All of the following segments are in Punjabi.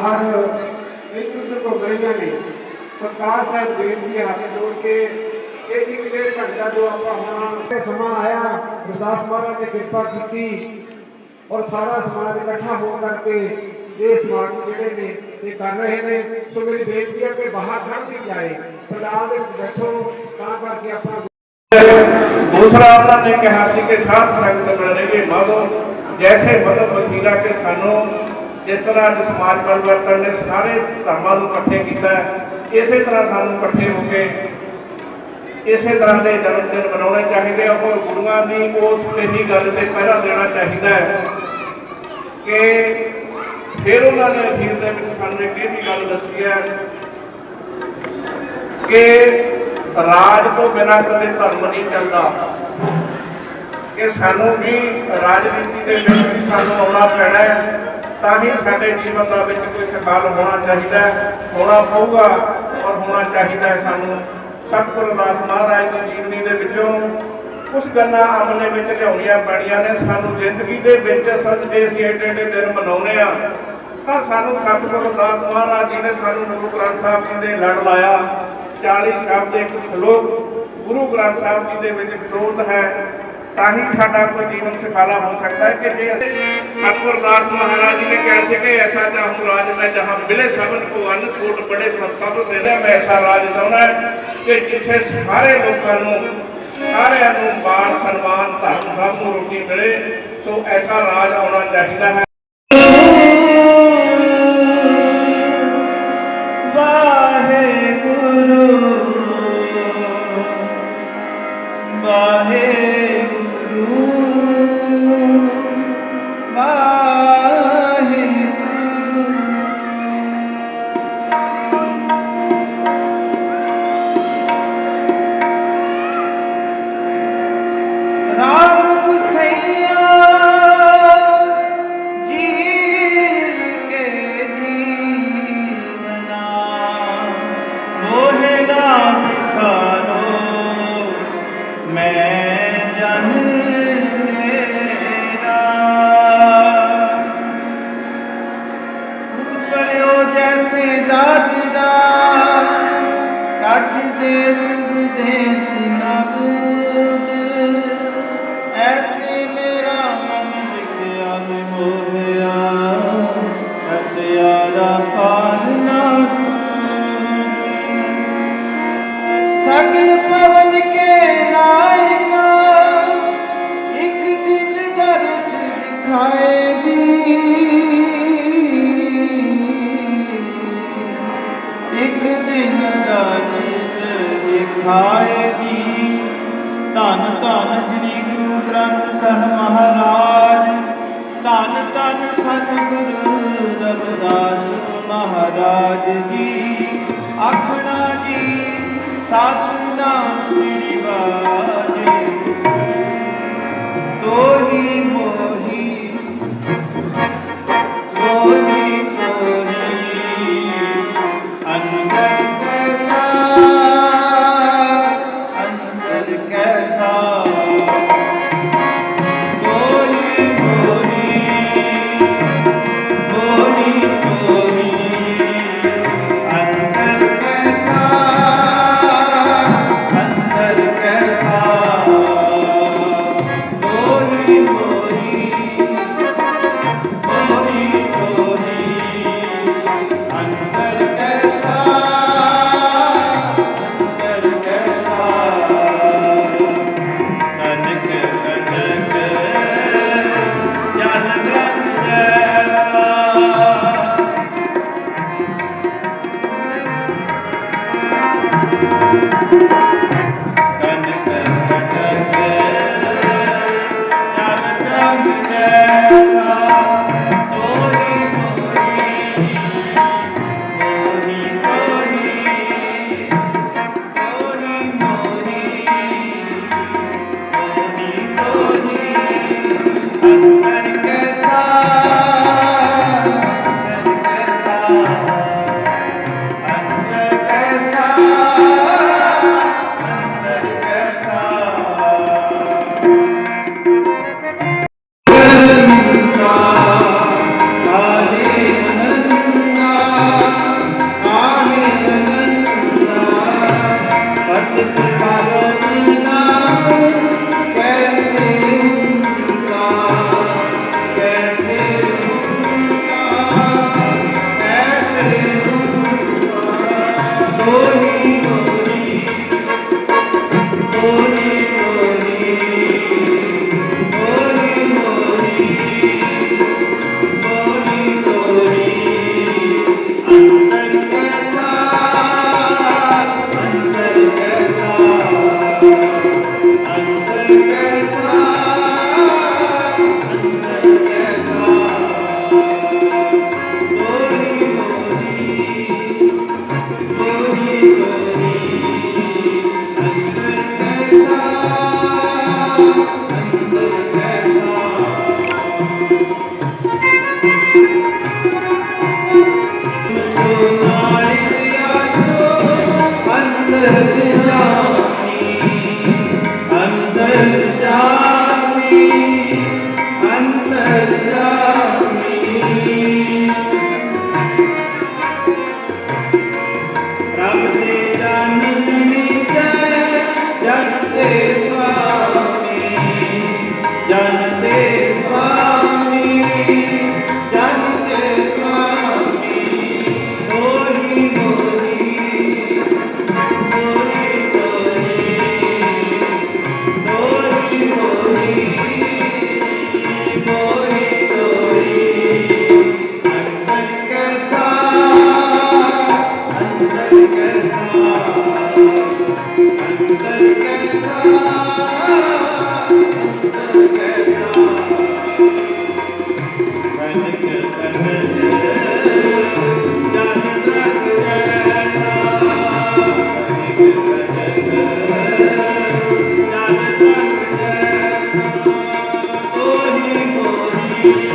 ਸੰਗਤਾਂ ਬਾਹਰ ਇੱਕ ਦੂਜੇ ਤੋਂ ਮਿਲੀਆਂ ਨੇ ਸਰਕਾਰ ਸਾਹਿਬ ਬੇਨਤੀ ਹੈ ਹੱਥ ਜੋੜ ਕੇ ਇਹ ਇੱਕ ਡੇਢ ਘੰਟਾ ਜੋ ਆਪਾਂ ਹੁਣ ਤੇ ਸਮਾਂ ਆਇਆ ਗੁਰਦਾਸ ਮਹਾਰਾਜ ਨੇ ਕਿਰਪਾ ਕੀਤੀ ਔਰ ਸਾਰਾ ਸਮਾਜ ਇਕੱਠਾ ਹੋ ਕਰਕੇ ਇਹ ਸਮਾਗਮ ਜਿਹੜੇ ਨੇ ਇਹ ਕਰ ਰਹੇ ਨੇ ਸੋ ਮੇਰੀ ਬੇਨਤੀ ਹੈ ਕਿ ਬਾਹਰ ਖੜ ਨਹੀਂ ਜਾਏ ਪੰਡਾਲ ਦੇ ਵਿੱਚ ਬੈਠੋ ਤਾਂ ਕਰਕੇ ਆਪਣਾ ਦੂਸਰਾ ਉਹਨਾਂ ਨੇ ਕਿਹਾ ਸੀ ਕਿ ਸਾਧ ਸੰਗਤ ਮਿਲ ਰਹੀ ਹੈ ਮਾਧੋ ਜੈਸੇ ਮਦਦ ਵਸੀਲਾ ਕਿ ਸਾਨੂੰ ਜਿਸ ਤਰ੍ਹਾਂ ਅੱਜ ਸਮਾਜ ਪਰਿਵਰਤਨ ਨੇ ਸਾਰੇ ਧਰਮਾਂ ਨੂੰ ਇਕੱਠੇ ਕੀਤਾ ਇਸੇ ਤਰ੍ਹਾਂ ਸਾਨੂੰ ਇਕੱਠੇ ਹੋ ਕੇ ਇਸੇ ਤਰ੍ਹਾਂ ਦੇ ਜਨਮ ਦਿਨ ਮਨਾਉਣੇ ਚਾਹੀਦੇ ਆ। ਔਰ ਗੁਰੂਆਂ ਦੀ ਉਸ ਪਹਿਲੀ ਗੱਲ ਤੇ ਪਹਿਰਾ ਦੇਣਾ ਚਾਹੀਦਾ ਹੈ ਕਿ ਫਿਰ ਉਹਨਾਂ ਨੇ ਅਖੀਰ ਦੇ ਵਿੱਚ ਸਾਨੂੰ ਇੱਕ ਇਹ ਵੀ ਗੱਲ ਦੱਸੀ ਹੈ ਕਿ ਰਾਜ ਤੋਂ ਬਿਨਾਂ ਕਦੇ ਧਰਮ ਨਹੀਂ ਚੱਲਦਾ। ਕਿ ਸਾਨੂੰ ਵੀ ਰਾਜਨੀਤੀ ਦੇ ਵਿੱਚ ਸਾਨੂੰ ਆਉਣਾ ਪੈਣਾ ਹੈ। ਤਾਂ ਹੀ ਸਾਡੇ ਜੀਵਨ ਦਾ ਵਿੱਚ ਕੋਈ ਸਫਲ ਹੋਣਾ ਚਾਹੀਦਾ ਹੋਣਾ ਪਊਗਾ ਔਰ ਹੋਣਾ ਚਾਹੀਦਾ ਸਾਨੂੰ। ਸਤਿਗੁਰੂ ਅਰਦਾਸ ਮਹਾਰਾਜ ਦੀ ਜੀਵਨੀ ਦੇ ਵਿੱਚੋਂ ਕੁਝ ਗੱਲਾਂ ਅਮਲੇ ਵਿੱਚ ਲਿਆਉਣੀਆਂ ਪੈਣੀਆਂ ਨੇ। ਸਾਨੂੰ ਜ਼ਿੰਦਗੀ ਦੇ ਵਿੱਚ ਅਸਲ ਜੇ ਅਸੀਂ ਐਡੇ ਐਡੇ ਦਿਨ ਮਨਾਉਨੇ ਆ ਤਾਂ ਸਾਨੂੰ ਸਤਿਗੁਰੂ ਦਾਸ ਮਹਾਰਾਜ ਜੀ ਨੇ ਸਾਨੂੰ ਗੁਰੂ ਗ੍ਰੰਥ ਸਾਹਿਬ ਜੀ ਦੇ ਲੜ ਲਾਇਆ। 40 ਸ਼ਬਦ ਇੱਕ ਸ਼ਲੋਕ ਗੁਰੂ ਗ੍ਰੰਥ ਸਾਹਿਬ ਜੀ ਦੇ ਵਿੱਚ ਸਟੋਰਡ ਹੈ। ਤਾਂ ਹੀ ਸਾਡਾ ਕੋਈ ਜੀਵਨ ਸੁਖਾਲਾ ਹੋ ਸਕਦਾ ਹੈ ਕਿ ਜੇ ਅਸੀਂ ਸਤਿਗੁਰੂ ਦਾਸ ਮਹਾਰਾਜ ਜੀ ਨੇ ਕਿਹਾ ਸੀ ਕਿ ਐਸਾ ਚਾਹੂੰ ਰਾਜ ਮੈਂ ਜਹਾਂ ਮਿਲੇ ਸਭਨ ਕੋ ਅੰਨ ਕੋਟ ਬੜੇ ਸਭ ਸਭ ਸੇਦਾ ਮੈਂ ਐਸਾ ਰਾਜ ਚਾਹੁੰਦਾ ਕਿ ਜਿੱਥੇ ਸਾਰੇ ਲੋਕਾਂ ਨੂੰ, ਸਾਰਿਆਂ ਨੂੰ ਮਾਣ ਸਨਮਾਨ, ਧਰਮ, ਸਭ ਨੂੰ ਰੋਟੀ ਮਿਲੇ, ਸੋ ਐਸਾ ਰਾਜ ਆਉਣਾ ਚਾਹੀਦਾ ਹੈ। ਸਗਲ ਪਵਨ ਕੇ ਨਾਇਕਾ, ਇੱਕ ਦਿਨ ਦਰਦ ਦਿਖਾਏਗੀ। ਇੱਕ ਦਿਨ ਦਰਦ ਦਿਖਾਏਗੀ। ਧੰਨ ਧੰਨ ਸ੍ਰੀ ਗੁਰੂ ਗ੍ਰੰਥ ਸਾਹਿਬ ਮਹਾਰਾਜ, ਧੰਨ ਧੰਨ ਸਤਿਗੁਰੂ ਰਵਿਦਾਸ ਮਹਾਰਾਜ ਜੀ। ਆਖਣਾ ਜੀ ਸਤਨਾਮ ਸ੍ਰੀ ਵਾਹਿਗੁਰੂ ਤੋਹੀ ਮੋਹੀ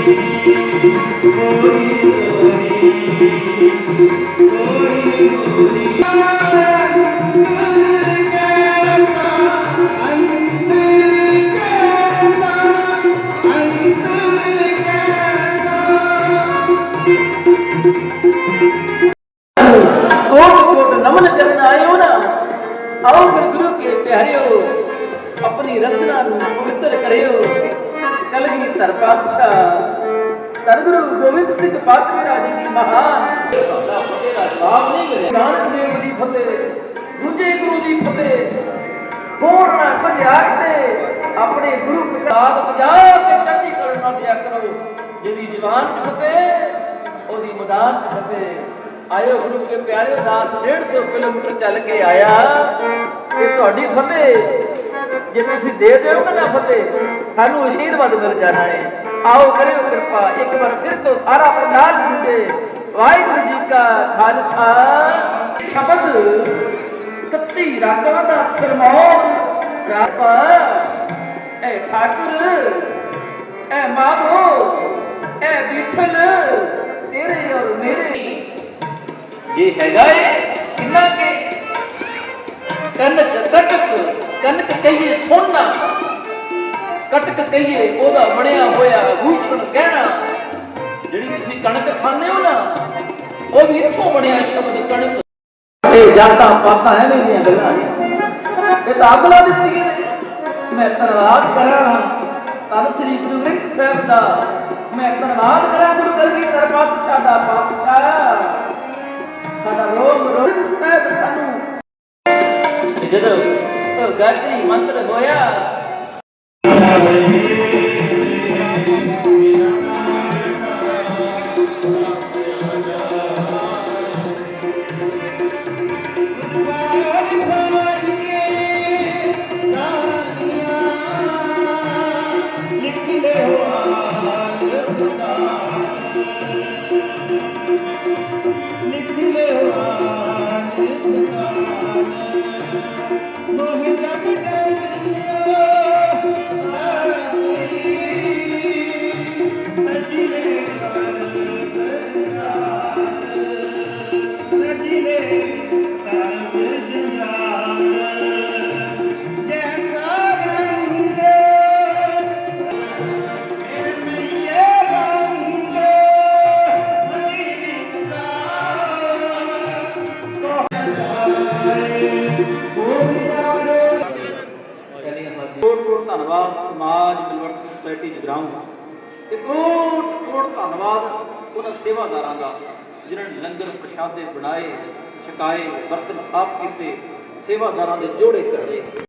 ਕੋਟ ਫਤਿਹ ਦੂਜੇ ਗੁਰੂ ਦੀ ਫਤਿਹ। ਪੂਰਨਾ ਭਰਿਆਕ ਤੇ ਆਪਣੇ ਗੁਰੂ ਪਿਤਾ ਬਚਾ ਕੇ ਚੜ੍ਹਦੀ ਕਲਾ ਨਾਲ ਦਿਆ ਕਰੋ। ਜਿਹਦੀ ਜਵਾਨ ਚ ਫਤਿਹ, ਉਹਦੀ ਮੈਦਾਨ ਚ ਫਤਿਹ। ਆਇਓ ਗੁਰੂ ਕੇ ਪਿਆਰਿਓ ਦਾਸ 150 ਕਿਲੋਮੀਟਰ ਚੱਲ ਕੇ ਆਇਆ ਇਹ ਤੁਹਾਡੀ ਫਤਿਹ, ਜੇ ਤੁਸੀਂ ਦੇ ਦਿਓਗੇ ਨਾ ਫਤਿਹ, ਸਾਨੂੰ ਆਸ਼ੀਰਵਾਦ ਮਿਲ ਜਾਣਾ ਹੈ ਆਓ ਕਰਿਓ ਕਿਰਪਾ, ਇੱਕ ਵਾਰ ਫਿਰ ਤੋਂ ਸਾਰਾ ਪੰਡਾਲ ਜੁੜੇ ਵਾਹਿਗੁਰੂ ਜੀ ਕਾ ਖਾਲਸਾ। ਸ਼ਬਦ ਕੱਤੀ ਰਾਗਾਂ ਦਾ ਸਰਮੌਨ ਰਾਪਾ ਐ ਠਾਕੁਰ, ਐ ਮਾਧੋ, ਐ ਵਿਠਲ ਤੇਰੇ ਔਰ ਮੇਰੇ। ਜੇ ਹੈਗਾ ਏ ਕਿੰਨਾ ਕੇ? ਕਨਕ ਕਟਕ ਕਨਕ ਕਹੀਏ ਸੋਨਾ। ਕਟਕ ਕਹੀਏ ਉਹਦਾ ਬਣਿਆ ਹੋਇਆ ਭੂਸ਼ਣ ਗਹਿਣਾ। ਜਿਹੜੀ ਤੁਸੀਂ ਕਣਕ ਖਾਂਦੇ ਹੋ ਨਾ, ਉਹ ਵੀ ਇੱਥੋਂ ਬਣਿਆ ਸ਼ਬਦ ਕਣਕ। ਇਹ ਜਾਤਾਂ ਪਾਤਾਂ ਹੈ ਮੇਰੀਆਂ ਗੱਲਾਂ ਇਹ ਤਾਂ ਅਗਲਾ ਦਿੱਤੀ ਨੇ ਮੈਂ ਧੰਨਵਾਦ ਕਰਾਂ। ਧੰਨ ਸ੍ਰੀ ਗੁਰੂ ਗ੍ਰੰਥ ਸਾਹਿਬ ਦਾ। ਮੈਂ ਧੰਨਵਾਦ ਕਰਾਂ ਗੁਰੂ ਕਲਗੀਧਰ ਪਾਤਸ਼ਾਹ ਦਾ ਪਾਤਸ਼ਾਹ। ਸਾਡਾ ਰੋਮ ਰੋਮ ਸਾਹਿਬ ਸਾਨੂੰ। ਜਦੋਂ ਗਾਇਤਰੀ ਮੰਤਰ ਹੋਇਆ। ਬਰਤਨ ਸਾਫ਼ ਕੀਤੇ ਸੇਵਾਦਾਰਾਂ ਦੇ ਜੋੜੇ ਚੜੇ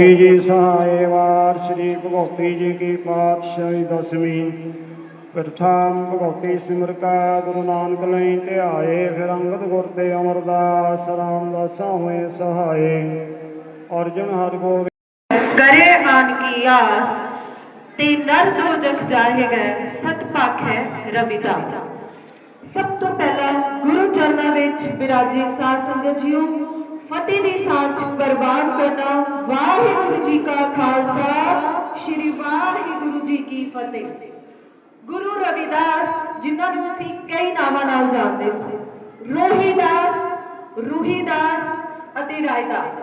ਭਗਵਤੀ ਜੀ ਸਹਾਏ ਵਾਰ, ਸ੍ਰੀ ਭਗਵਤੀ ਜੀ ਕੀ ਪਾਤਸ਼ਾਹੀ ਦਸਵੀਂ। ਪ੍ਰਥਮ ਭਗਵਤੀ ਸਿਮਰ ਕਾ ਗੁਰੂ ਨਾਨਕ ਲਈ ਧਿਆਏ, ਫਿਰ ਅੰਗਦ ਗੁਰ ਤੇ ਅਮਰਦਾਸ ਰਾਮਦਾਸਾਂ ਹੋਏ ਸਹਾਏ। ਅਰਜਨ ਹਰਿ ਗੋਬਿੰਦ ਕਰੇ ਆਨ ਕੀ ਆਸ, ਤੇ ਨਰ ਦੋਜਖ ਜਾਹੇਗਾ, ਸਤ ਪਾਖ ਹੈ ਰਵਿਦਾਸ। ਸਭ ਤੋਂ ਪਹਿਲਾਂ ਗੁਰੂ ਚਰਨਾਂ ਵਿੱਚ ਬਿਰਾਜੀ ਸਾਧ ਸੰਗਤ ਜੀਓ ਫਤਿਹ ਦੀ ਸਾਂਝ ਬਰਬਾਦ ਕਰਨਾ। ਵਾਹਿਗੁਰੂ ਜੀ ਕਾ ਖਾਲਸਾ, ਸ੍ਰੀ ਵਾਹਿਗੁਰੂ ਜੀ ਕੀ ਫਤਿਹ। ਗੁਰੂ ਰਵਿਦਾਸ, ਜਿਨ੍ਹਾਂ ਨੂੰ ਅਸੀਂ ਕਈ ਨਾਵਾਂ ਨਾਲ ਜਾਣਦੇ ਸੀ। ਰੋਹੀਦਾਸ, ਰੂਹੀਦਾਸ ਅਤੇ ਰਾਇਦਾਸ।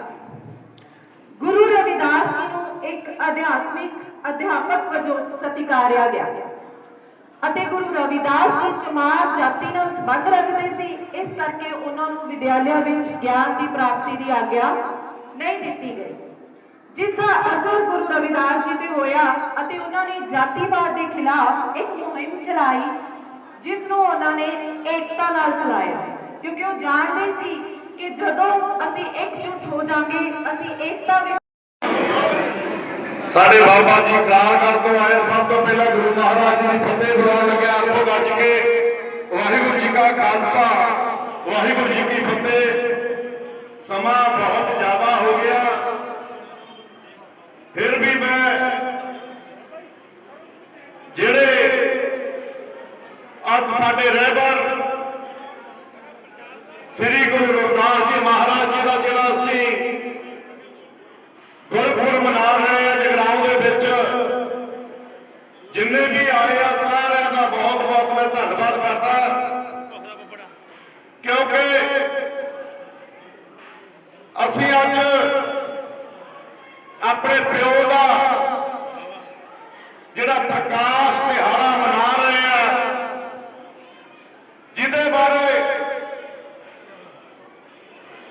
ਗੁਰੂ ਰਵਿਦਾਸ ਜੀ ਨੂੰ ਇੱਕ ਅਧਿਆਤਮਿਕ ਅਧਿਆਪਕ ਵਜੋਂ ਸਤਿਕਾਰਿਆ ਗਿਆ। ਅਤੇ ਗੁਰੂ ਰਵਿਦਾਸ ਜੀ ਚਮਾਰ ਜਾਤੀ ਨਾਲ ਸੰਬੰਧ ਰੱਖਦੇ ਸੀ, ਇਸ ਕਰਕੇ ਉਹਨਾਂ ਨੂੰ ਵਿਦਿਆਲਿਆ ਵਿੱਚ ਗਿਆਨ ਦੀ ਪ੍ਰਾਪਤੀ ਦੀ ਆਗਿਆ ਨਹੀਂ ਦਿੱਤੀ ਗਈ। ਜਿਸ ਦਾ ਅਸਰ ਗੁਰੂ ਰਵਿਦਾਸ ਜੀ ਤੇ ਹੋਇਆ ਅਤੇ ਉਹਨਾਂ ਨੇ ਜਾਤੀਵਾਦ ਦੇ ਖਿਲਾਫ ਇੱਕ ਮੁਹਿੰਮ ਚਲਾਈ ਜਿਸ ਨੂੰ ਉਹਨਾਂ ਨੇ ਏਕਤਾ ਨਾਲ ਚਲਾਇਆ। ਕਿਉਂਕਿ ਉਹ ਜਾਣਦੇ ਸੀ ਕਿ ਜਦੋਂ ਅਸੀਂ ਇਕਜੁੱਟ ਹੋ ਜਾਾਂਗੇ ਅਸੀਂ ਏਕਤਾ ਵਿੱਚ ਸਾਡੇ ਬਾਬਾ ਜੀ ਖਿਆਲਗੜ੍ਹ ਤੋਂ ਆਏ, ਸਭ ਤੋਂ ਪਹਿਲਾਂ ਗੁਰੂ ਮਹਾਰਾਜ ਜੀ ਦੀ ਫਤਿਹ ਬੁਲਾਉਣ ਲੱਗਿਆ ਆਪੋ ਗੱਜ ਕੇ ਵਾਹਿਗੁਰੂ ਜੀ ਕਾ ਖਾਲਸਾ, ਵਾਹਿਗੁਰੂ ਜੀ ਕੀ ਫਤਿਹ। ਸਮਾਂ ਬਹੁਤ ਜ਼ਿਆਦਾ ਹੋ ਗਿਆ। ਫਿਰ ਵੀ ਮੈਂ ਜਿਹੜੇ ਅੱਜ ਸਾਡੇ ਰਹਿਬਰ, ਸ੍ਰੀ ਗੁਰੂ ਰਵਿਦਾਸ ਜੀ ਮਹਾਰਾਜ ਜੀ ਦਾ ਜਿਹੜਾ ਸੀ ਗੁਰਪੁਰਬ ਮਨਾ ਰਹੇ ਆ ਜਗਰਾਉਂ ਦੇ ਵਿੱਚ। ਜਿੰਨੇ ਵੀ ਆਏ ਆ, ਸਾਰਿਆਂ ਦਾ ਬਹੁਤ ਬਹੁਤ ਮੈਂ ਧੰਨਵਾਦ ਕਰਦਾ। ਕਿਉਂਕਿ ਅਸੀਂ ਅੱਜ ਆਪਣੇ ਪਿਓ ਦਾ ਜਿਹੜਾ ਪ੍ਰਕਾਸ਼ ਦਿਹਾੜਾ ਮਨਾ ਰਹੇ ਆ ਜਿਹਦੇ ਬਾਰੇ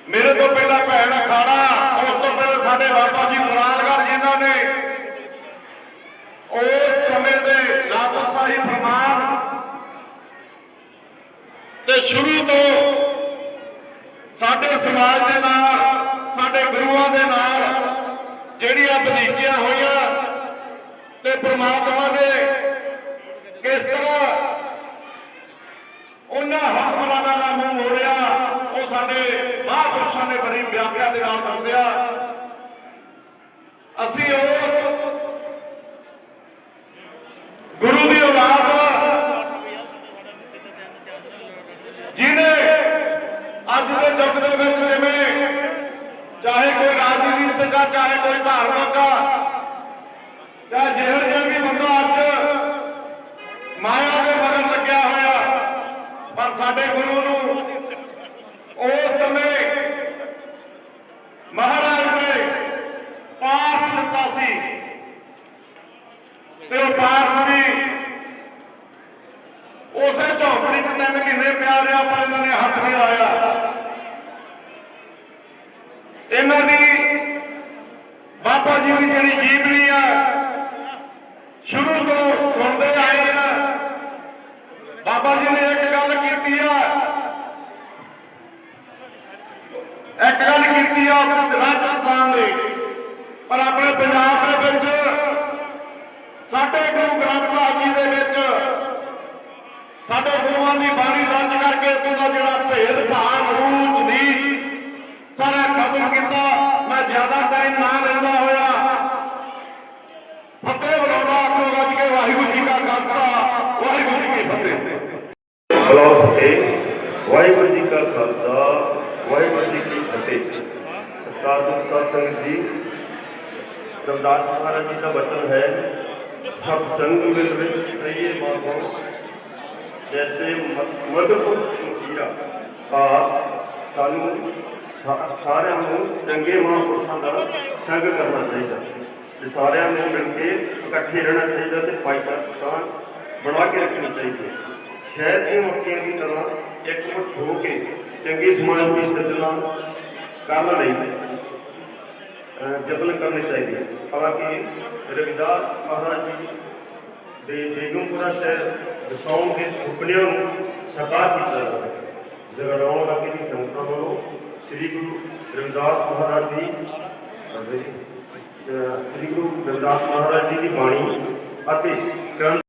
ਮੇਰੇ ਤੋਂ ਪਹਿਲਾਂ ਭੈਣ ਅਖਾੜਾ ਉਸ ਤੋਂ ਪਹਿਲਾਂ ਸਾਡੇ ਬਾਬਾ ਜੀ ਕੁਰਾਨਗੜ ਜਿਨ੍ਹਾਂ ਨੇ ਉਸ ਸਮੇਂ ਦੇ ਲਾਦਰ ਸਾਹਿਬ ਫਰਮਾਨ ਤੇ ਸ਼ੁਰੂ ਤੋਂ ਸਾਡੇ ਸਮਾਜ ਦੇ ਨਾਲ ਸਾਡੇ ਗੁਰੂਆਂ ਦੇ ਨਾਲ ਜਿਹੜੀਆਂ ਵਧੀਕੀਆਂ ਹੋਈਆਂ ਤੇ ਪ੍ਰਮਾਤਮਾ ਨੇ ਕਿਸ ਤਰ੍ਹਾਂ ਉਹਨਾਂ ਹਕਮਰਾਨਾਂ ਦਾ ਮੂੰਹ ਮੋੜਿਆ ਉਹ ਸਾਡੇ ਮਹਾਂਪੁਰਸ਼ਾਂ ਨੇ ਬੜੀ ਵਿਆਖਿਆ ਦੇ ਨਾਲ ਦੱਸਿਆ। ਅਸੀਂ ਉਹ ਗੁਰੂ ਦੀ ਔਲਾਦ ਜਿਹਨੇ ਅੱਜ ਦੇ ਯੁੱਗ ਦੇ ਵਿੱਚ ਜਿਵੇਂ ਚਾਹੇ ਕੋਈ ਰਾਜਨੀਤਿਕ ਆ ਚਾਹੇ ਕੋਈ ਧਾਰਮਿਕ ਆ ਚਾਹੇ ਜਿਹੋ ਜਿਹਾ ਵੀ ਬੰਦਾ ਅੱਜ ਮਾਇਆ ਦੇ ਮਗਰ ਲੱਗਿਆ ਹੋਇਆ ਪਰ ਸਾਡੇ ਗੁਰੂ ਨੂੰ ਉਸ ਸਮੇਂ ਮਹਾਰਾਜ ਨੇ ਪਾਸ ਦਿੱਤਾ ਸੀ ਤੇ ਉਹ ਪਾਸ ਦੀ ਉਸੇ ਝੌਂਪੜੀ 'ਚ ਤਿੰਨ ਮਹੀਨੇ ਪਿਆ ਰਿਹਾ ਪਰ ਇਹਨਾਂ ਨੇ ਹੱਥ ਨਹੀਂ ਲਾਇਆ ਇਹਨਾਂ ਦੀ ਬਾਬਾ ਜੀ ਦੀ ਜਿਹੜੀ ਜੀਵਨੀ ਆ ਸ਼ੁਰੂ ਤੋਂ ਸੁਣਦੇ ਆਏ ਆ ਬਾਬਾ ਜੀ ਨੇ ਇੱਕ ਗੱਲ ਕੀਤੀ ਆ ਇੱਕ ਗੱਲ ਕੀਤੀ ਆ ਰਾਜਸਥਾਨ ਦੇ ਪਰ ਆਪਣੇ ਪੰਜਾਬ ਦੇ ਵਿੱਚ ਸਾਡੇ ਗੁਰੂ ਗ੍ਰੰਥ ਸਾਹਿਬ ਜੀ ਦੇ ਵਿੱਚ ਸਾਡੇ ਦੀ ਬਾਣੀ ਦਰਜ ਕਰਕੇ ਇੱਥੋਂ ਦਾ ਜਿਹੜਾ ਭੇਦ ਭਾਵ ਊਚ ਨੀਚ ਸਾਰਾ ਖਤਮ ਕੀਤਾ, ਮੈਂ ਜ਼ਿਆਦਾ ਟਾਈਮ ਨਾ ਲੈਂਦਾ ਹੋਇਆ। ਫਤਿਹ ਬੁਲਾਉਂਦਾ ਆਪੋ ਗੱਜ ਕੇ ਵਾਹਿਗੁਰੂ ਜੀ ਕਾ ਖਾਲਸਾ, ਵਾਹਿਗੁਰੂ ਜੀ ਕੀ ਫਤਿਹ। ਬਲਾਕ ਫਤਿਹ, ਵਾਹਿਗੁਰੂ ਜੀ ਕਾ ਖਾਲਸਾ, ਵਾਹਿਗੁਰੂ ਜੀ ਕੀ ਫਤਿਹ। ਸਤਿਕਾਰਯੋਗ ਸਾਧ ਸੰਗਤ ਜੀ ਰਵਿਦਾਸ ਮਹਾਰਾਜ ਜੀ ਦਾ ਬਚਨ ਹੈ, ਸਤ ਸੰਗ ਵਿੱਚ ਰਹੀਏ ਮਾਨੋ ਜੈਸੇ ਮਦਪੁਰ ਮੁਖੀਆ ਆ ਸਾਨੂੰ ਸਾਰਿਆਂ ਨੂੰ ਚੰਗੇ ਮਹਾਂਪੁਰਸ਼ਾਂ ਦਾ ਸੰਗ ਕਰਨਾ ਚਾਹੀਦਾ ਤੇ ਸਾਰਿਆਂ ਨੂੰ ਮਿਲ ਕੇ ਇਕੱਠੇ ਰਹਿਣਾ ਚਾਹੀਦਾ ਤੇ ਭਾਈਚਾਰਕ ਪਛਾਣ ਬਣਾ ਕੇ ਰੱਖਣੀ ਚਾਹੀਦੀ ਹੈ ਸ਼ਹਿਰ ਦੇ ਮੱਕੀਆਂ ਦੀ ਤਰ੍ਹਾਂ ਇਕਮੁੱਠ ਹੋ ਕੇ ਚੰਗੇ ਸਮਾਜ ਦੀ ਸਿਰਜਣਾ ਕਰਨ ਲਈ ਅਹ, ਯਤਨ ਕਰਨੇ ਚਾਹੀਦੇ ਹਾਲਾਂਕਿ ਰਵਿਦਾਸ ਮਹਾਰਾਜ ਜੀ ਦੇ ਬੇਗਮਪੁਰਾ ਸ਼ਹਿਰ ਵਸਾਉਣ ਦੇ ਸੁਪਨਿਆਂ ਨੂੰ ਸਾਕਾਰ ਕੀਤਾ ਜਾਵੇ ਜਗਰਾਉਂ ਲਾਗੇ ਦੀ ਸੰਗਤਾਂ ਵੱਲੋਂ ਸ੍ਰੀ ਗੁਰੂ ਰਵਿਦਾਸ ਮਹਾਰਾਜ ਜੀ ਅਤੇ, ਅਹ, ਸ੍ਰੀ ਗੁਰੂ ਰਵਿਦਾਸ ਮਹਾਰਾਜ ਜੀ ਦੀ ਬਾਣੀ ਅਤੇ ਗ੍ਰੰਥ